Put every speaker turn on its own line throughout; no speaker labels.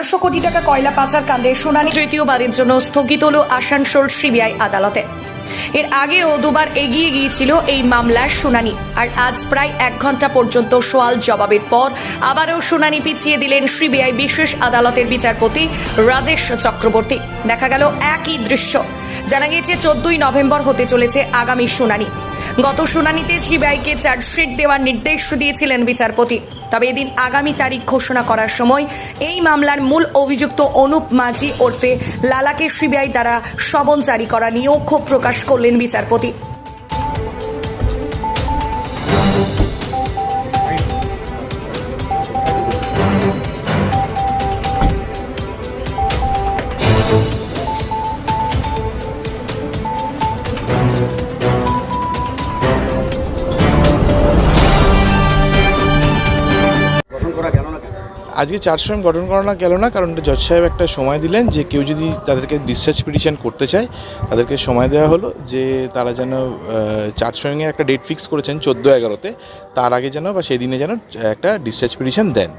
তেরোশো কোটি টাকা কয়লা পাচার কাণ্ডে শুনানি। তৃতীয়বারের জন্য স্থগিত হল আসানসোল সিবিআই আদালতে। এর আগেও দুবার এগিয়ে গিয়েছিল এই মামলার শুনানি, আর আজ প্রায় এক ঘণ্টা পর্যন্ত সোয়াল জবাবের পর আবারও শুনানি পিছিয়ে দিলেন সিবিআই বিশেষ আদালতের বিচারপতি রাজেশ চক্রবর্তী। দেখা গেল একই দৃশ্য। জানা গিয়েছে, চোদ্দই নভেম্বর হতে চলেছে আগামী শুনানি। গত শুনানিতে সিবিআইকে চার্জশিট দেওয়ার নির্দেশ দিয়েছিলেন বিচারপতি। তবে এদিন আগামী তারিখ ঘোষণা করার সময় এই মামলার মূল অভিযুক্ত অনুপ মাঝি ওরফে লালাকে সিবিআই দ্বারা সমন জারি করা নিয়েও ক্ষোভ প্রকাশ করলেন বিচারপতি।
আজকে চার সময় গঠন করানো গেল না কারণ জজ সাহেব একটা সময় দিলেন যে কেউ যদি তাদেরকে ডিসচার্জ পিটিশন করতে চায় তাদেরকে সময় দেওয়া হলো যে তারা যেন চার্জ সময়ে একটা ডেট ফিক্স করেছেন চোদ্দ এগারোতে তার আগে যেন বা সেই দিনে যেন একটা ডিসচার্জ পিটিশন দেন।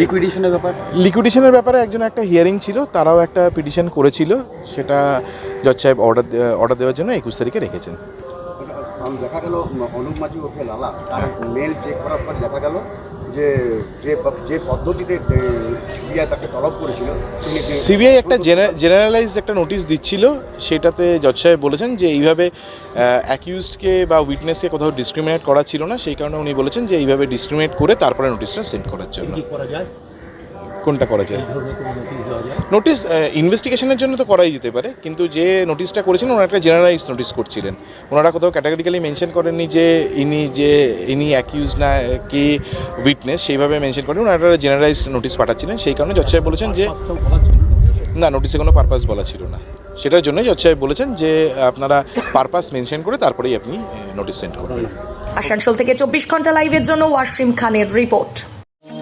লিকুইডেশনের ব্যাপার?
লিকুইডেশনের ব্যাপারে একজন একটা হিয়ারিং ছিল তারাও একটা পিটিশন করেছিল সেটা জজ সাহেব অর্ডার অর্ডার দেওয়ার জন্য একুশ তারিখে রেখেছেন।
কারণ দেখা গেল অনুপ মাঝি ওকে লালা। তার মেল চেক করার পর দেখা গেল যে যে যে পদ্ধতিতে সিবিআই তাকে তলব করেছিল
সিবিআই একটা জেনারেলাইজ একটা নোটিশ দিচ্ছিল সেটাতে জজ সাহেব বলেছেন যে এইভাবে অ্যাকিউজডকে বা উইটনেসকে কোথাও ডিসক্রিমিনেট করা ছিল না সেই কারণে উনি বলেছেন যে এইভাবে ডিসক্রিমিনেট করে তারপরে নোটিশটা সেন্ড করার জন্য।
করা যায়?
কোনটা করা যায়?
নোটিশ
ইনভেস্টিগেশনের জন্য তো করাই যেতে পারে, কিন্তু যে নোটিশটা করেছিলেন ওনারা একটা জেনারেলাইজ নোটিস করছিলেন। ওনারা কোথাও ক্যাটাগরিক্যালি মেনশন করেননি যে ইনি যে, ইনি অ্যাকিউজ না, কি উইটনেস সেইভাবে মেনশন করেন ওনারা একটা জেনারেলাইজ নোটিশ পাঠাচ্ছিলেন, সেই কারণে জজ সাহেব বলেছেন যে না নোটিসে কোনো পারপাস বলা ছিল না। সেটার জন্যই জজ সাহেব বলেছেন যে, আপনারা পারপাস মেনশন করে তারপরেই আপনি নোটিস সেন্ড করবেন।
আসানসোল থেকে চব্বিশ ঘণ্টা লাইভের জন্য ওয়াসিম খানের রিপোর্ট